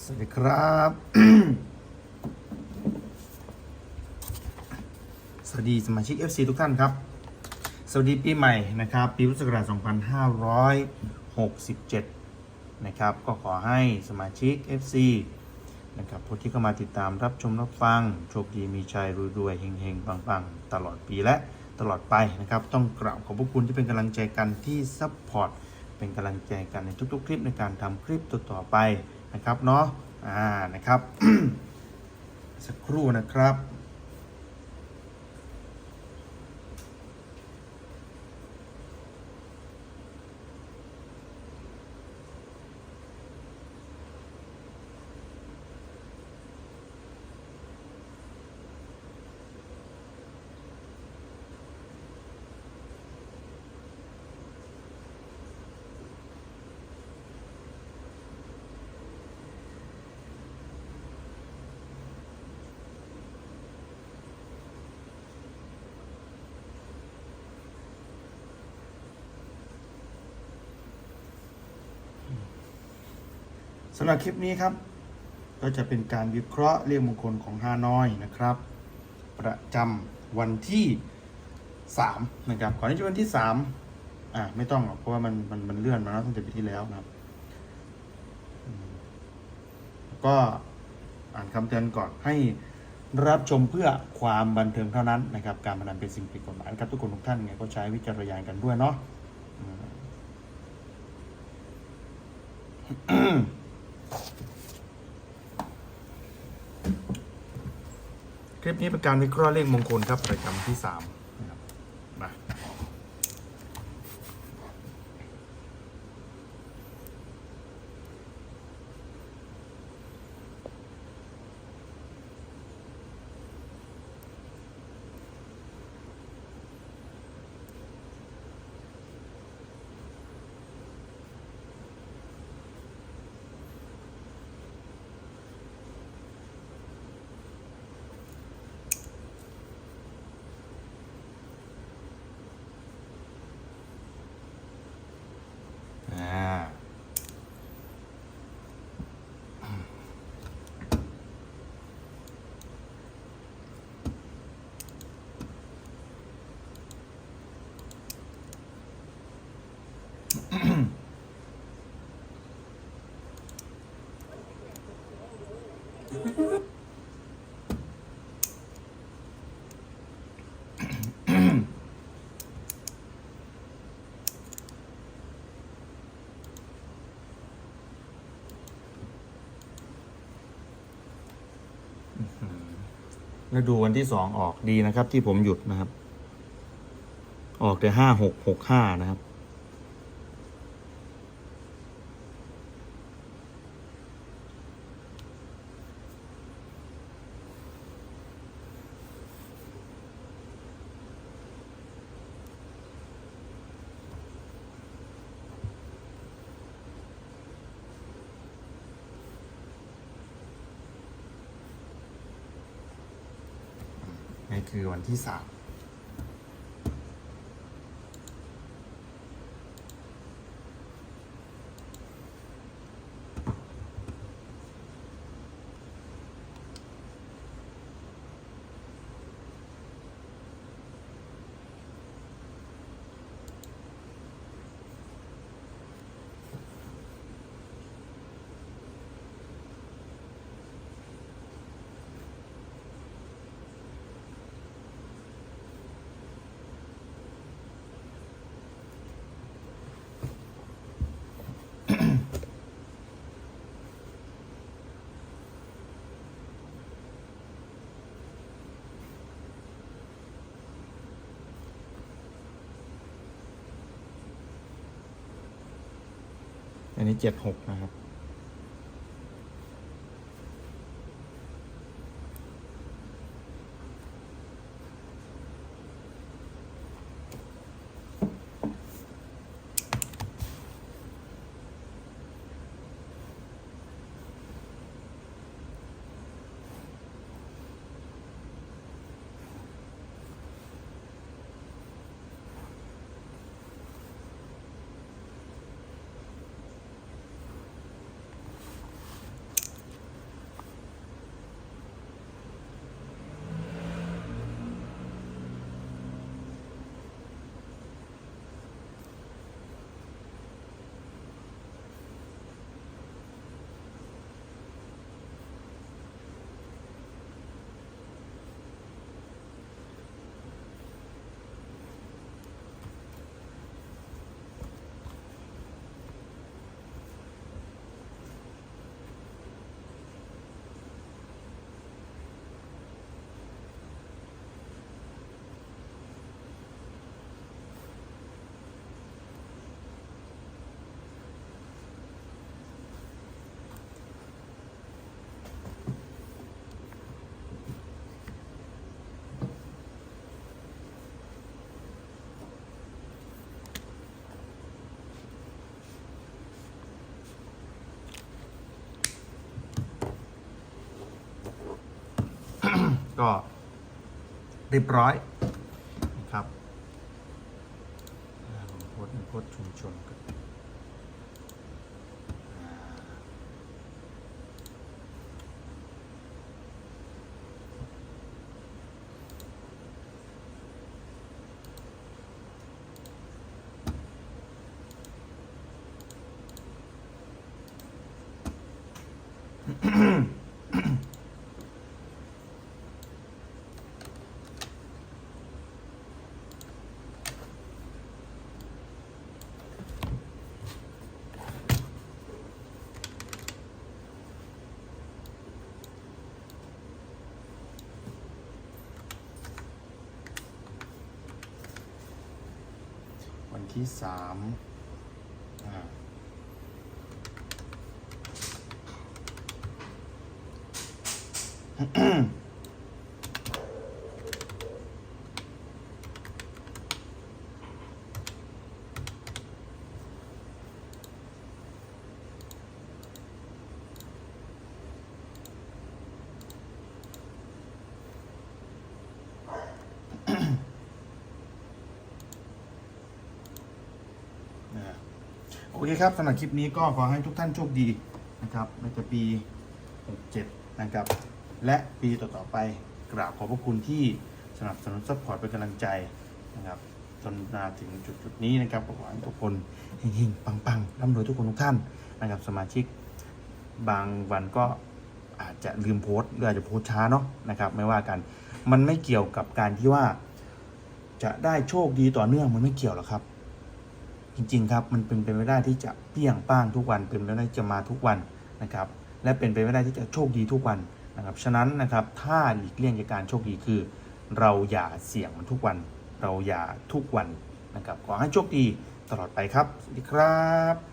สวัสดีครับ สวัสดีสมาชิก FC ทุกท่านครับ สวัสดีปีใหม่นะครับ ปีพุทธศักราช2567 นะครับ ก็ขอให้สมาชิก FC นะครับผู้ที่เข้ามาติดตามรับชมรับฟัง โชคดีมีชัยรวยๆเฮงๆ ปังๆ ตลอดปีและตลอดไปนะครับ ต้องกราบขอบพระคุณที่เป็นกำลังใจกันที่ซัพพอร์ตเป็นกำลังใจกันในทุกๆ คลิปในการทำคลิปต่อๆไป นะครับเนาะอ่านะครับสักครู่นะครับ สำหรับคลิปนี้ครับ ก็จะเป็นการวิเคราะห์เรียกมงคลของฮานอยนะครับ ประจำวันที่ 3 นะครับก่อนที่จะวันที่3อ่าไม่ต้องหรอกเพราะว่ามันมันมันเลื่อนมาแล้วตั้งแต่ปีที่แล้วนะครับ ก็อ่านคำเตือนก่อนให้รับชมเพื่อความบันเทิงเท่านั้นนะครับ การพนันเป็นสิ่งผิดกฎหมายนะครับทุกคนทุกท่านไงก็ใช้วิจารณญาณกันด้วยเนาะ คลิปนี้เป็นการวิเคราะห์เลขมงคลครับประจำที่ 3 แล้วดูวันที่สองออกดีนะครับ ที่ผมหยุดนะครับ ออกแต่ห้าหกหกห้านะครับ นี่ คือวันที่สาม อันนี้เจ็ดหกนะครับ อ ก็เรียบร้อยนะครับอ่าผมโพสต์โพสต์ชุมชน ที่สามอ่า โอเคครับสำหรับคลิปนี้ก็ขอให้ทุกท่านโชคดีนะครับในแต่ปี 67 นะครับ และปีต่อๆไปกราบขอบพระคุณที่สนับสนุนซัพพอร์ตเป็นกำลังใจนะครับจนมาถึงจุดๆนี้นะครับขอให้ทุกคนเฮงๆปังๆร่ำรวยทุกคนทุกท่านนะครับสมาชิกบางวันก็อาจจะลืมโพสหรืออาจจะโพสช้าเนาะนะครับ ไม่ว่ากัน มันไม่เกี่ยวกับการที่ว่า จะได้โชคดีต่อเนื่องมันไม่เกี่ยวหรอกครับ จริง ๆ ครับ มันเป็นไปไม่ได้ที่จะเปี้ยงป้างทุกวัน เป็นไปไม่ได้จะมาทุกวันนะครับ และเป็นไปไม่ได้ที่จะโชคดีทุกวันนะครับ ฉะนั้นนะครับถ้าหลีกเลี่ยงจากการโชคดีคือ เราอย่าเสี่ยงมันทุกวัน เราอย่าทุกวันนะครับ ขอให้โชคดีตลอดไปครับ สวัสดีครับ